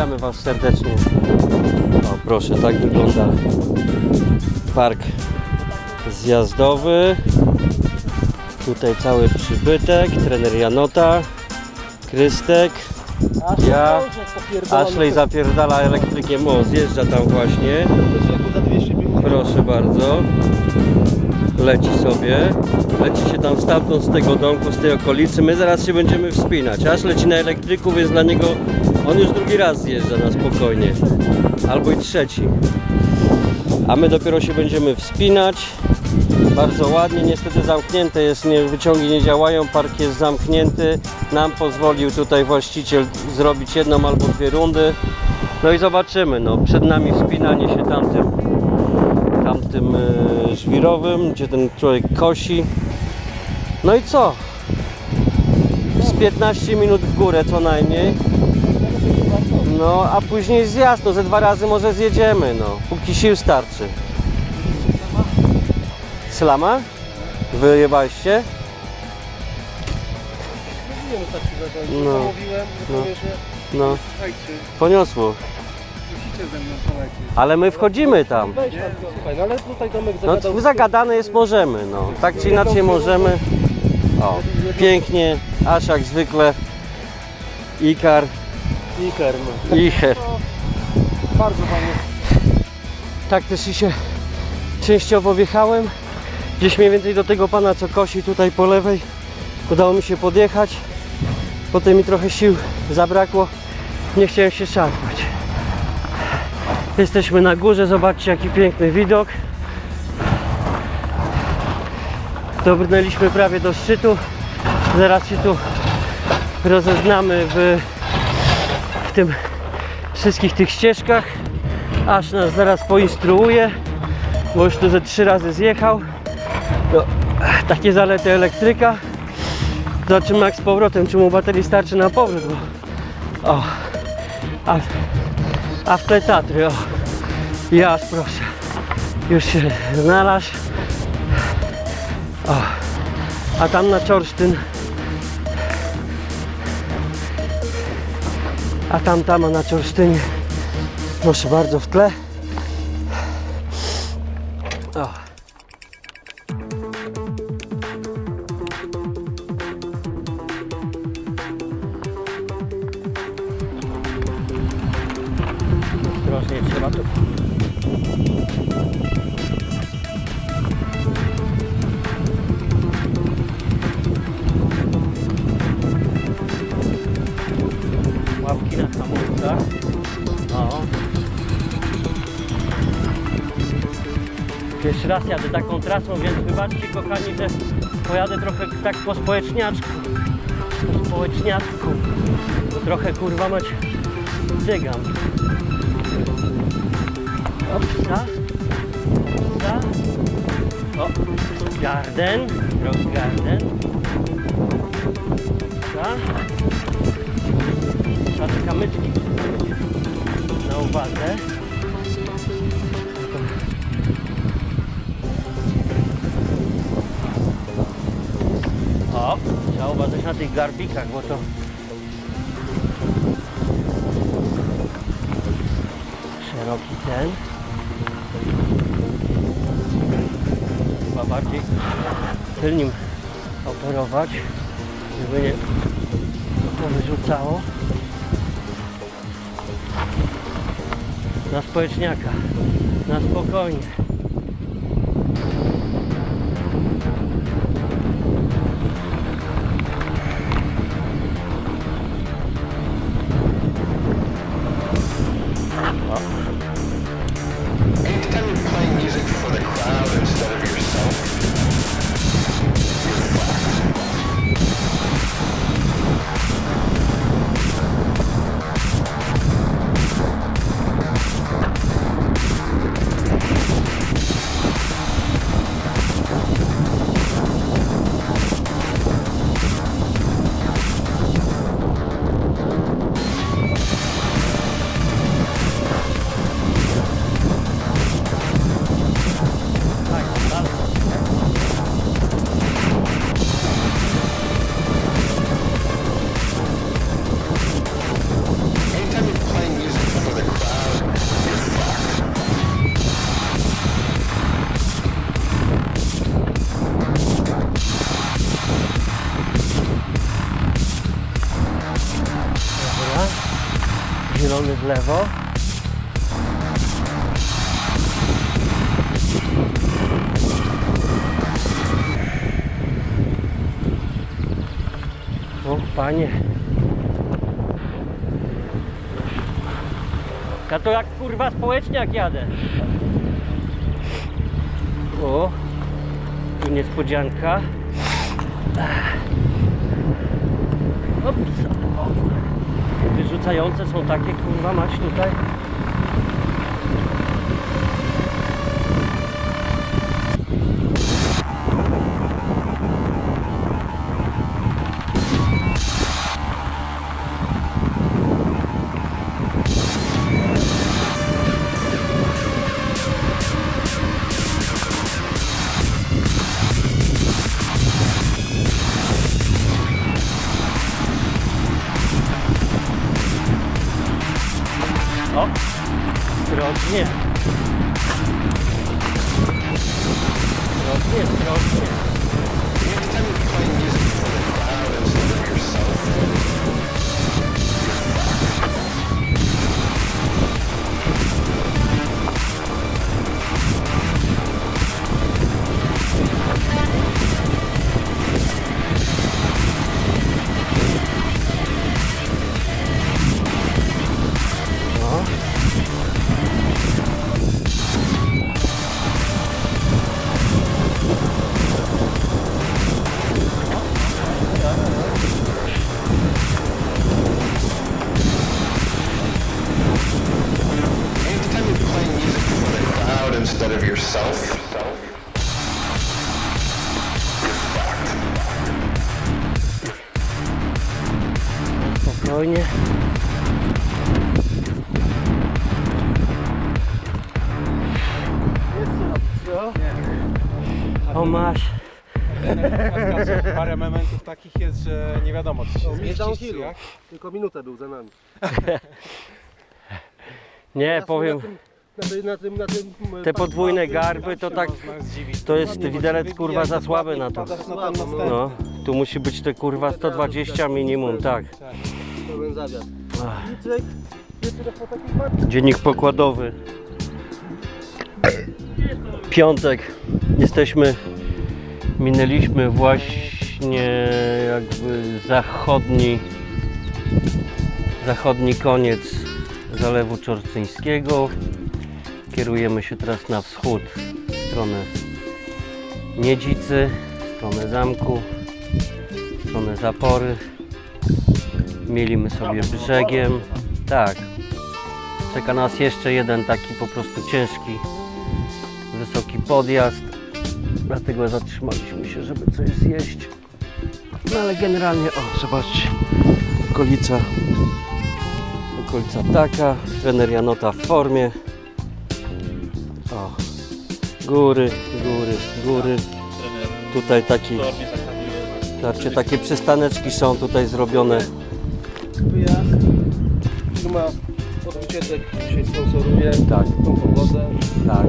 Witamy Was serdecznie. O, proszę, tak wygląda park zjazdowy. Tutaj cały przybytek, trener Janota, Krystek, ja, Ashley zapierdala elektrykiem, o zjeżdża tam właśnie, proszę bardzo, leci sobie, leci się tam stamtąd z tego domku, z tej okolicy, my zaraz się będziemy wspinać, Aż leci na elektryku, więc dla niego, on już drugi raz zjeżdża na spokojnie, albo i trzeci, a my dopiero się będziemy wspinać, bardzo ładnie, niestety zamknięte jest, nie, wyciągi nie działają, park jest zamknięty. Nam pozwolił tutaj właściciel zrobić jedną albo dwie rundy. No i zobaczymy, no przed nami wspinanie się tamtym, tamtym e, żwirowym, gdzie ten człowiek kosi. No i co? Z 15 minut w górę co najmniej. No, a później zjazd, no ze dwa razy może zjedziemy, no. Póki sił starczy. Slama? Wyjebaliście? No, Mówiłem, no. no. że no, słuchajcie, poniosło. musicie ze mną, słuchajcie. Ale my wchodzimy tam. Weź tam, słuchaj, no ale tutaj domek No zagadał. zagadane jest możemy, no. Tak czy inaczej możemy. O, pięknie, aż jak zwykle. Ikar, Iker, no. Icher. Bardzo fajnie. Tak też i się częściowo wjechałem. Gdzieś mniej więcej do tego pana, co kosi tutaj po lewej. Udało mi się podjechać. Potem mi trochę sił zabrakło. Nie chciałem się szarpać. Jesteśmy na górze, zobaczcie jaki piękny widok. Dobrnęliśmy prawie do szczytu. Zaraz się tu rozeznamy w, w tym wszystkich tych ścieżkach. Aż nas zaraz poinstruuje, bo już tu ze trzy razy zjechał. No, takie zalety elektryka. Zobaczymy jak z powrotem, czy mu baterii starczy na powrót. Bo... O, a, a w tle Tatry, o. Proszę. Już się znalazł. O, a tam na Czorsztyn. A tam, tam, a na Czorsztynie. Proszę bardzo w tle. O. Pierwszy raz jadę taką trasą, więc wybaczcie kochani, że pojadę trochę tak po społeczniaczku. Po społeczniaczku. Trochę kurwa mać cygam. Opsa. Opsa. O, garden. Rock garden. Opsa. Trzeba te kamyczki na uwadze. O, trzeba uważać na tych garbikach, bo to szeroki ten. Chyba bardziej tylnym operować, żeby nie to wyrzucało. Na społeczniaka, na spokojnie. Wolny w lewo. O, panie. Ja to jak kurwa społeczniak jadę. O, tu niespodzianka. Ops. O. Wyrzucające są takie, kurwa, mać tutaj. O, drobnie. Drobnie, drobnie. O masz. Parę momentów takich jest, że nie wiadomo czy się czy downhillu. jak. Tylko minutę był za nami. Nie, powiem, Na tym, na tym, na tym, e, te podwójne garby to tak, Można zdziwić. to jest widelec się kurwa za słaby na to. na ten no. następny. No, tu musi być te kurwa 120 minimum, tak. Tak. Pełen zawias. Po. Dziennik pokładowy. Piątek. Jesteśmy, minęliśmy właśnie jakby zachodni, zachodni koniec Zalewu Czorcyńskiego. Kierujemy się teraz na wschód, w stronę Niedzicy, w stronę zamku, w stronę Zapory. Mielimy sobie brzegiem. Tak, Czeka nas jeszcze jeden taki po prostu ciężki, wysoki podjazd. Dlatego zatrzymaliśmy się, żeby coś zjeść. No ale generalnie, o zobaczcie, okolica, okolica taka, trener Janota w formie. O, góry, góry, góry. Tutaj taki, znaczy takie przystaneczki są tutaj zrobione. Wyjazd. Firma od dzisiaj sponsoruje Tak. tą pogodę. Tak.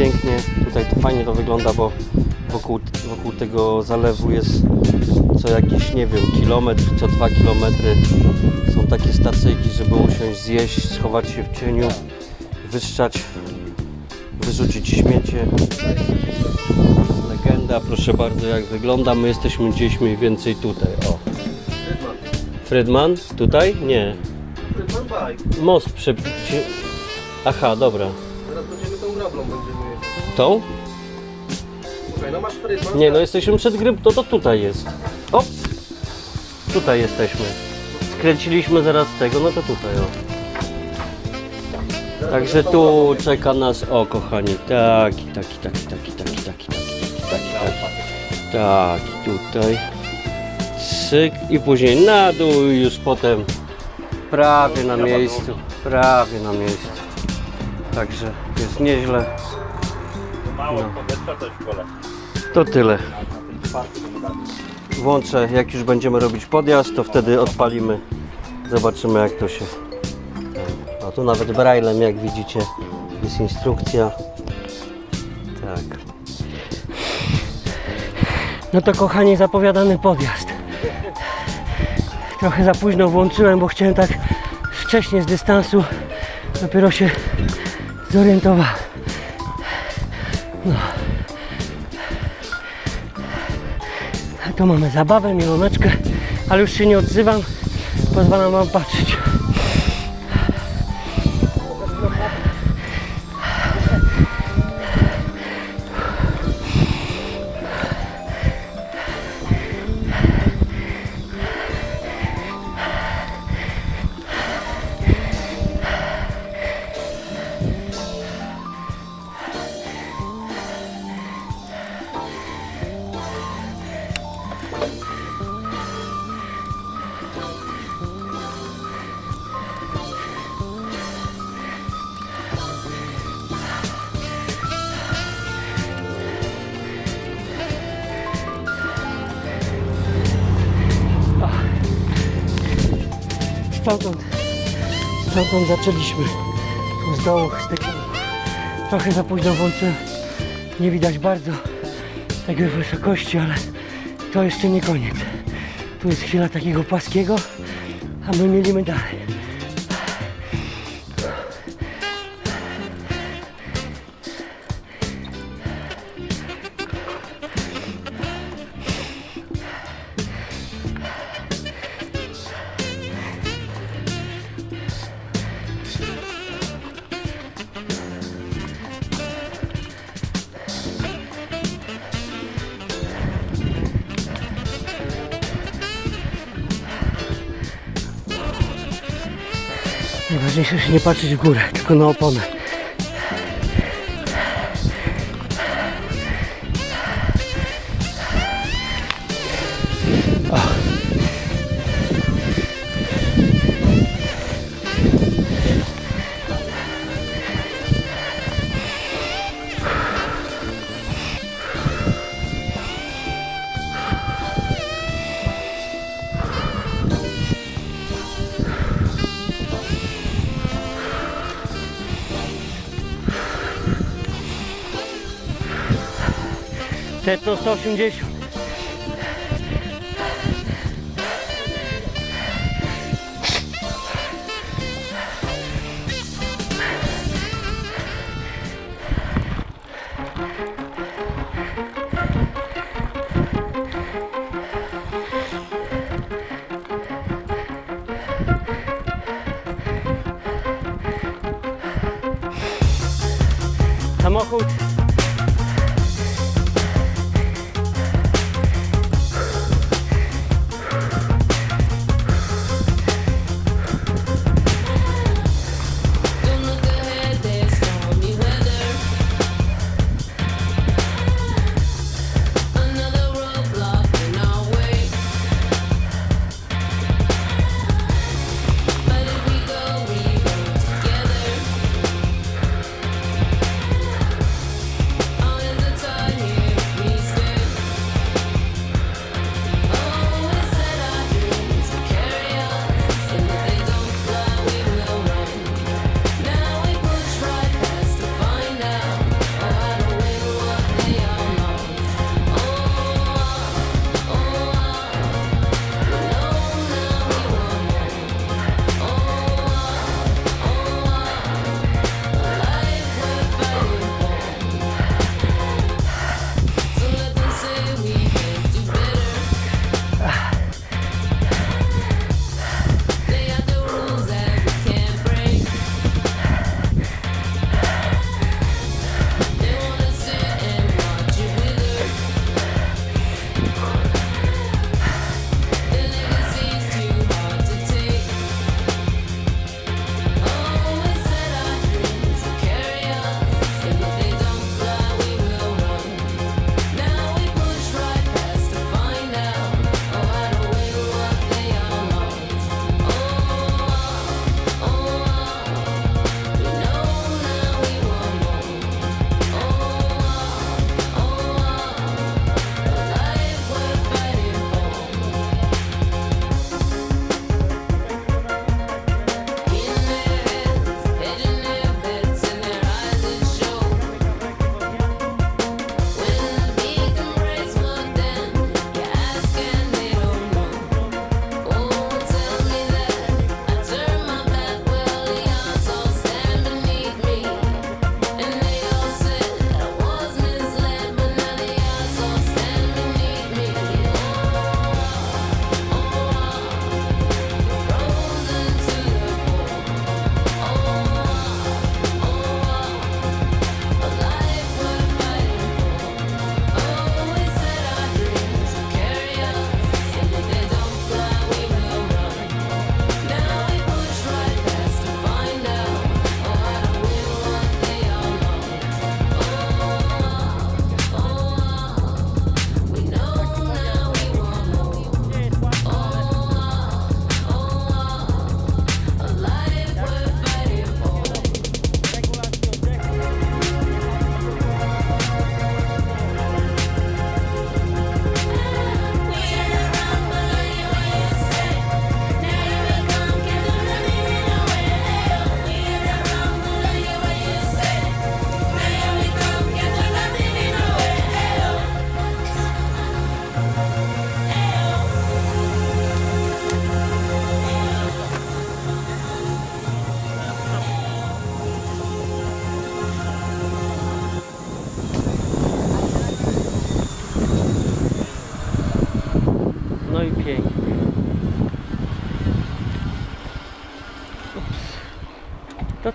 Pięknie. Tutaj to fajnie to wygląda, bo wokół, wokół tego zalewu jest co jakiś, nie wiem, kilometr, co dwa kilometry są takie stacyjki, żeby usiąść, zjeść, schować się w cieniu, wyszczać, wyrzucić śmiecie. Legenda, proszę bardzo, jak wygląda. My jesteśmy gdzieś mniej więcej tutaj. O. Fredman? Tutaj? Nie. Rydman bike. Most przepicie. Aha, dobra. Teraz będziemy tą grablą będziemy jeździć. Tą? Słuchaj, no masz Rydman. Nie, no jesteśmy przed gryb, to tutaj jest. O! Tutaj jesteśmy. Skręciliśmy zaraz tego, no to tutaj, o. Także tu czeka nas, o kochani, taki, taki, taki, taki, taki, taki, taki, taki, taki, taki, tutaj. Cyk i później na dół i już potem prawie na miejscu, prawie na miejscu. Także jest nieźle. Mało powietrza to w kole. To tyle. Włączę, jak już będziemy robić podjazd, to wtedy odpalimy. Zobaczymy jak to się. A tu nawet braillem, jak widzicie, jest instrukcja. Tak. No to kochani, zapowiadany podjazd. Trochę za późno włączyłem, bo chciałem tak wcześnie z dystansu. Dopiero się zorientowałem. No. A tu mamy zabawę, mieloneczkę, ale już się nie odzywam. Pozwalam wam patrzeć. Stamtąd, stamtąd zaczęliśmy. Z dołu, z tego. Trochę za późno włączyłem. Nie widać bardzo tego wysokości, ale to jeszcze nie koniec. Tu jest chwila takiego płaskiego, a my mielimy dalej. Najważniejsze, że nie patrzeć w górę, tylko na oponę. Tetno 180.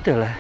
Ups. To tyle.